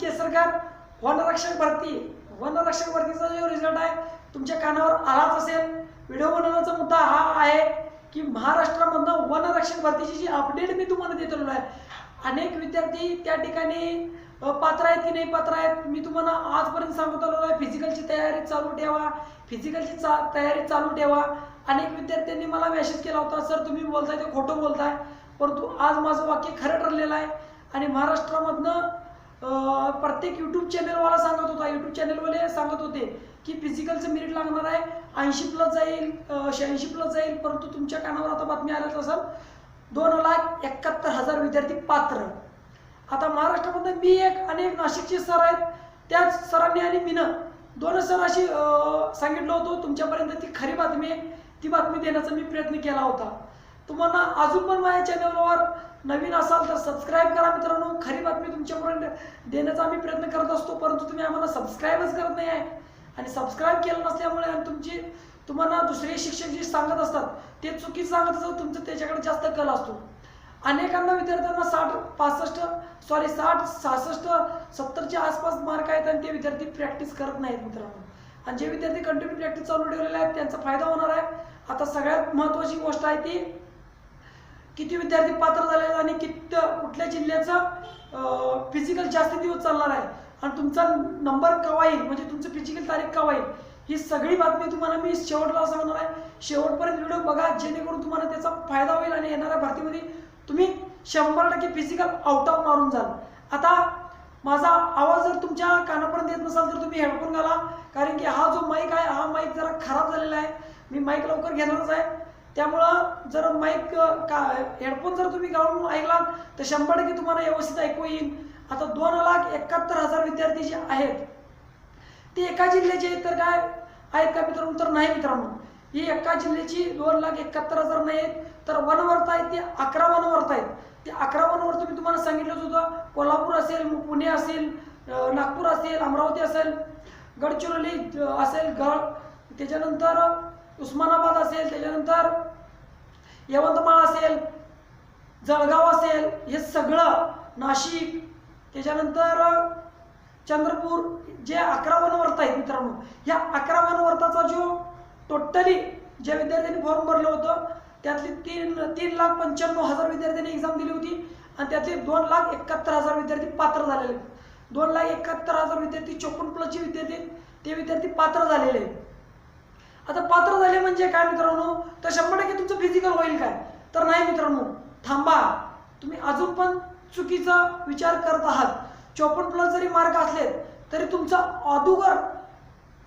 केसरकर वनरक्षक भरती. वनरक्षक भरतीचा जो रिझल्ट आहे तुमच्या कानावर आलाच असेल. व्हिडिओ बनवण्याचा मुद्दा हा आहे की महाराष्ट्रामधनं वनरक्षक भरतीची जी अपडेट मी तुम्हाला देत आहे अनेक विद्यार्थी त्या ठिकाणी पात्र आहेत की नाही पात्र आहेत मी तुम्हाला आजपर्यंत सांगत आलेलो आहे फिजिकलची तयारी चालू ठेवा. फिजिकलची चा तयारी चालू ठेवा. अनेक विद्यार्थ्यांनी मला मेसेज केला होता सर तुम्ही बोलताय ते खोटं बोलताय. परंतु आज माझं वाक्य खरं ठरलेलं आहे. आणि महाराष्ट्रामधनं प्रत्येक यूट्यूब चॅनलवाला सांगत होता. यूट्यूब चॅनलवाले सांगत होते की फिजिकलचं मेरिट लागणार आहे. ऐंशी प्लस जाईल शहाऐंशी प्लस जाईल परंतु तुमच्या कानावर आता बातमी आल्याच असाल दोन लाख एकाहत्तर हजार विद्यार्थी पात्र. आता महाराष्ट्रामध्ये मी एक आणि एक नाशिकचे सर आहेत. त्याच सरांनी आणि मीनं दोन सर अशी सांगितलं होतं. तुमच्यापर्यंत ती खरी बातमी आहे. ती बातमी देण्याचा मी प्रयत्न केला होता. तुम्हाला अजून पण माझ्या चॅनलवर नवीन असाल तर सबस्क्राईब करा मित्रांनो. खरी बातमी तुमच्यापर्यंत देण्याचा आम्ही प्रयत्न करत असतो परंतु तुम्ही आम्हाला सबस्क्राईबच करत नाही आहे. आणि सबस्क्राईब केलं नसल्यामुळे आणि तुमची तुम्हाला दुसरे शिक्षक जे सांगत असतात ते चुकीचं सांगत असतात तुमचं त्याच्याकडे जास्त कल असतो. अनेकांना विद्यार्थ्यांना साठ पासष्ट सॉरी साठ सहासष्ट सत्तरच्या आसपास मार्क आहेत आणि ते विद्यार्थी प्रॅक्टिस करत नाहीत मित्रांनो. आणि जे विद्यार्थी कंटिन्यू प्रॅक्टिस चालू ठेवलेले आहेत त्यांचा फायदा होणार आहे. आता सगळ्यात महत्त्वाची गोष्ट आहे ती किती विद्यार्थी पात्र झाले आहेत आणि कित कुठल्या जिल्ह्याचं फिजिकल जास्त दिवस चालणार आहे? आणि तुमचा नंबर केव्हा येईल? म्हणजे तुमचं फिजिकल तारीख केव्हा येईल? ही सगळी बातमी तुम्हाला मी शेवटला सांगणार आहे. शेवटपर्यंत व्हिडिओ बघा जेणेकरून तुम्हाला त्याचा फायदा होईल आणि येणाऱ्या भरतीमध्ये तुम्ही शंभर टक्के फिजिकल आउट ऑफ मारून जाल. आता माझा आवाज जर तुमच्या कानापर्यंत येत नसाल तर तुम्ही हेडफोन घाला. कारण की हा जो माईक आहे हा माईक जरा खराब झालेला आहे. मी माईक लवकर घेणारच आहे. त्यामुळं जर माईक का हेडफोन जर तुम्ही घालून ऐकला तर शंभर टक्के तुम्हाला व्यवस्थित ऐकू येईल. आता दोन लाख एकाहत्तर हजार विद्यार्थी जे आहेत ते एका जिल्ह्याचे आहेत तर काय? आहेत का मित्रांनो? तर नाही मित्रांनो. ही एका जिल्ह्याची दोन लाख एकाहत्तर हजार नाही आहेत तर वनवर्त आहेत ते अकरा वनवर्त आहेत. ते अकरा वनवर्त मी तुम्हाला सांगितलंच होतं. कोल्हापूर असेल पुणे असेल नागपूर असेल अमरावती असेल गडचिरोली असेल गड त्याच्यानंतर उस्मानाबाद असेल त्याच्यानंतर यवतमाळ असेल जळगाव असेल हे सगळं नाशिक त्याच्यानंतर चंद्रपूर जे अकरा वनवर्त आहेत मित्रांनो या अकरा वनवर्ताचा जो टोटली ज्या विद्यार्थ्यांनी फॉर्म भरलं होतं त्यातली तीन तीन लाख पंच्याण्णव हजार विद्यार्थ्यांनी एक्झाम दिली होती आणि त्यातले दोन लाख एकाहत्तर हजार विद्यार्थी पात्र झालेले आहेत. दोन लाख एकाहत्तर हजार विद्यार्थी चोपन्न प्लसचे विद्यार्थी ते विद्यार्थी पात्र झालेले आहेत आता पात्र झाले म्हणजे काय मित्रांनो? तर शंभर टक्के तुमचं फिजिकल होईल काय? तर नाही मित्रांनो थांबा. तुम्ही अजून पण चुकीचा विचार करत आहात. चौपन्न प्लस जरी मार्क असले तरी तुमचा अदुगर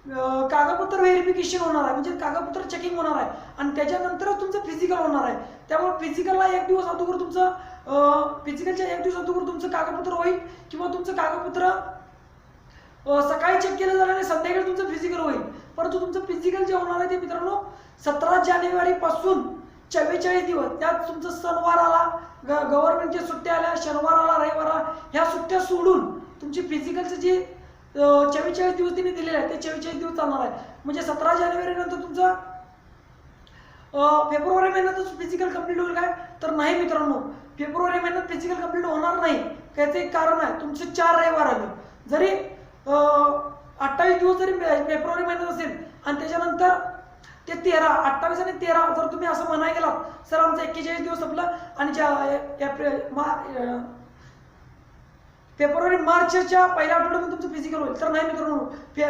कागदपत्र व्हेरिफिकेशन होणार आहे. म्हणजे कागदपत्र चेकिंग होणार आहे. आणि त्याच्यानंतरच तुमचं फिजिकल होणार आहे. त्यामुळे फिजिकलला एक दिवस अगोदर तुमचं फिजिकलच्या एक दिवस अगोदर तुमचं कागदपत्र होईल किंवा तुमचं कागदपत्र सकाळी चेक केलं जाणार आणि संध्याकाळी तुमचं फिजिकल होईल. परंतु तुमचं फिजिकल जे होणार आहे ते मित्रांनो सतरा जानेवारी पासून चव्वेचाळीस दिवस त्यात तुमचं सणवार आला ग गव्हर्नमेंटच्या सुट्ट्या आल्या शनिवार आला रविवार आला ह्या सुट्ट्या सोडून तुमची फिजिकलचं जे चव्वेचाळीस दिवस तिने दिलेले आहे ते चव्वेचाळीस दिवस चालणार आहे. म्हणजे सतरा जानेवारी नंतर तुमचं फेब्रुवारी महिन्यातच फिजिकल कंप्लीट होईल काय? तर नाही मित्रांनो. फेब्रुवारी महिन्यात फिजिकल कंप्लीट होणार नाही. त्याचं एक कारण आहे तुमचे चार रविवार आले. जरी अठ्ठावीस दिवस जरी फेब्रुवारी महिन्यात असेल आणि त्याच्यानंतर ते तेरा अठ्ठावीस आणि तेरा जर तुम्ही असं म्हणाय गेलात सर आमचं एक्केचाळीस दिवस संपलं आणि ज्या एप्रिल मा फेब्रुवारी मार्चच्या पहिल्या आठवड्यामध्ये तुमचं फिजिकल होईल. तर नाही मित्रांनो फे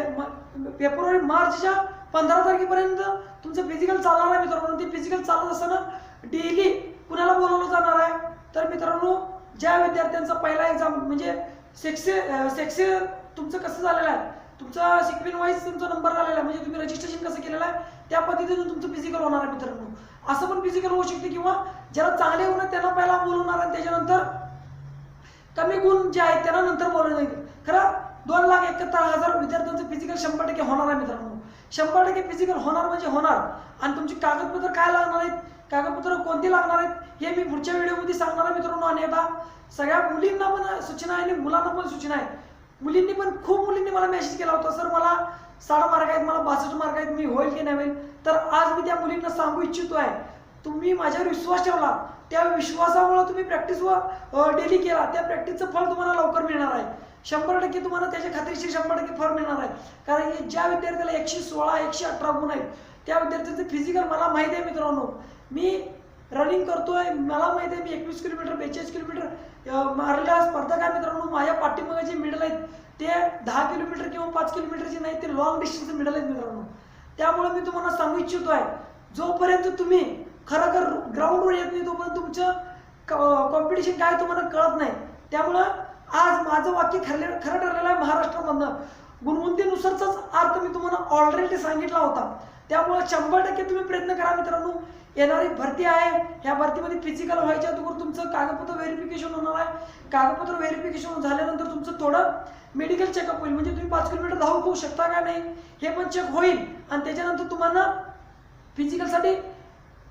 फेब्रुवारी मार्चच्या पंधरा तारखेपर्यंत तुमचं फिजिकल चालणार आहे मित्रांनो. ते फिजिकल चालत असताना डेली कुणाला बोलवलं जाणार आहे? तर मित्रांनो ज्या विद्यार्थ्यांचा पहिला एक्झाम म्हणजे सेक्से सेक्से तुमचं कसं झालेलं आहे? तुमचा सिक्वेन वाईज तुमचा नंबर आलेला आहे. म्हणजे तुम्ही रजिस्ट्रेशन कसं केलेलं आहे त्या पद्धतीने तुमचं फिजिकल होणार आहे मित्रांनो. असं पण फिजिकल होऊ शकते किंवा ज्याला चांगले गुण त्यांना पहिला बोलवणार आणि त्याच्यानंतर कमी गुण जे आहेत त्यांना नंतर बोलवलं जाईल खरं दोन लाख एकाहत्तर हजार विद्यार्थ्यांचं फिजिकल शंभर टक्के होणार आहे मित्रांनो. शंभर टक्के फिजिकल होणार म्हणजे होणार. आणि तुमची कागदपत्र काय लागणार आहेत कागदपत्र कोणती लागणार आहेत हे मी पुढच्या व्हिडिओमध्ये सांगणार आहे मित्रांनो. आणि आता सगळ्या मुलींना पण सूचना आहे आणि मुलांना पण सूचना आहे. मुलींनी पण खूप मुलींनी मला मेसेज केला होता सर मला साठ मार्क आहेत मला बासष्ट मार्क आहेत मी होईल की नाही होईल? तर आज मी त्या मुलींना सांगू इच्छितो आहे तुम्ही माझ्यावर विश्वास ठेवला. त्या विश्वासामुळे तुम्ही प्रॅक्टिसवर डेली केला. त्या प्रॅक्टिसचं फळ तुम्हाला लवकर मिळणार आहे. शंभर टक्के तुम्हाला त्याच्या खात्रीशीर शंभर टक्के फळ मिळणार आहे. कारण की ज्या विद्यार्थ्याला एकशे सोळा एकशे अठरा गुण आहेत त्या विद्यार्थ्याचं फिजिकल मला माहिती आहे मित्रांनो. मी रनिंग करतोय. मला माहिती आहे मी एकवीस किलोमीटर बेचाळीस किलोमीटर मारलेल्या स्पर्धा काय मित्रांनो माझ्या पाठीमागे जे मिडल आहेत ते दहा किलोमीटर किंवा पाच किलोमीटरचे नाही ते लॉंग डिस्टन्स मिडल आहेत मित्रांनो. त्यामुळे मी तुम्हाला सांगू इच्छितो आहे जोपर्यंत तुम्ही खरोखर ग्राउंडवर येत नाही तोपर्यंत तुमचं कॉम्पिटिशन काय तुम्हाला कळत नाही. त्यामुळं आज माझं वाक्य ठरले खरं ठरलेलं आहे महाराष्ट्रामधनं. गुणवंतीनुसारचाच अर्थ मी तुम्हाला ऑलरेडी सांगितला होता. त्यामुळे शंभर टक्के तुम्ही प्रयत्न करा मित्रांनो येणारी भरती आहे. या भरतीमध्ये फिजिकल व्हायच्या अगोदर तुमचं कागदपत्र व्हेरिफिकेशन होणार आहे. कागदपत्र व्हेरिफिकेशन झाल्यानंतर तुमचं थोडं मेडिकल चेकअप होईल. म्हणजे तुम्ही पाच किलोमीटर धावू होऊ शकता का नाही हे पण चेक होईल. आणि त्याच्यानंतर तुम्हाला फिजिकलसाठी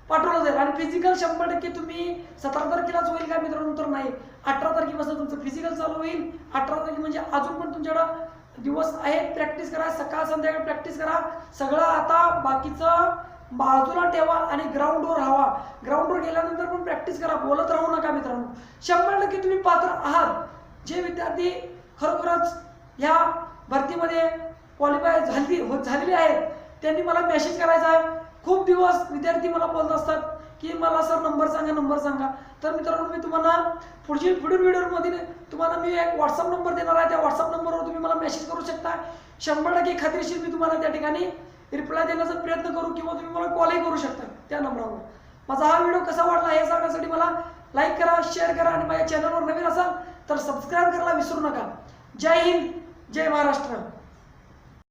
पाठवलं जाईल. आणि फिजिकल शंभर टक्के तुम्ही सतरा तारखेलाच होईल का मित्रांनो? तर नाही. अठरा तारखेपासून तुमचं फिजिकल चालू होईल. अठरा तारखे म्हणजे अजून पण तुमच्याकडं दिवस आहेत. प्रॅक्टिस करा. सकाळ संध्याकाळ प्रॅक्टिस करा. सगळं आता बाकीचं बाजूला ठेवा आणि ग्राउंडवर राहा. ग्राउंडवर गेल्यानंतर पण प्रॅक्टिस करा. बोलत राहू नका मित्रांनो. शंभर टक्के तुम्ही पात्र आहात. जे विद्यार्थी खरोखरच ह्या भरतीमध्ये क्वालिफाय झाली हो झालेले आहेत त्यांनी मला मेसेज करायचा आहे. खूप दिवस विद्यार्थी मला बोलत असतात की मला सर नंबर सांगा नंबर सांगा. तर मित्रांनो मी तुम्हाला पुढची पुढील व्हिडिओमध्ये तुम्हाला मी एक व्हॉट्सअप नंबर देणार आहे. त्या व्हॉट्सअप नंबरवर तुम्ही मला मेसेज करू शकता. शंभर टक्के खात्रीशीर मी तुम्हाला त्या ठिकाणी रिप्लाय देण्याचा प्रयत्न करू किंवा तुम्ही मला कॉलही करू शकता त्या नंबरवर. माझा हा व्हिडिओ कसा वाटला हे सांगण्यासाठी मला लाईक करा शेअर करा आणि माझ्या चॅनलवर नवीन असाल तर सबस्क्राईब करायला विसरू नका. जय हिंद जय महाराष्ट्र.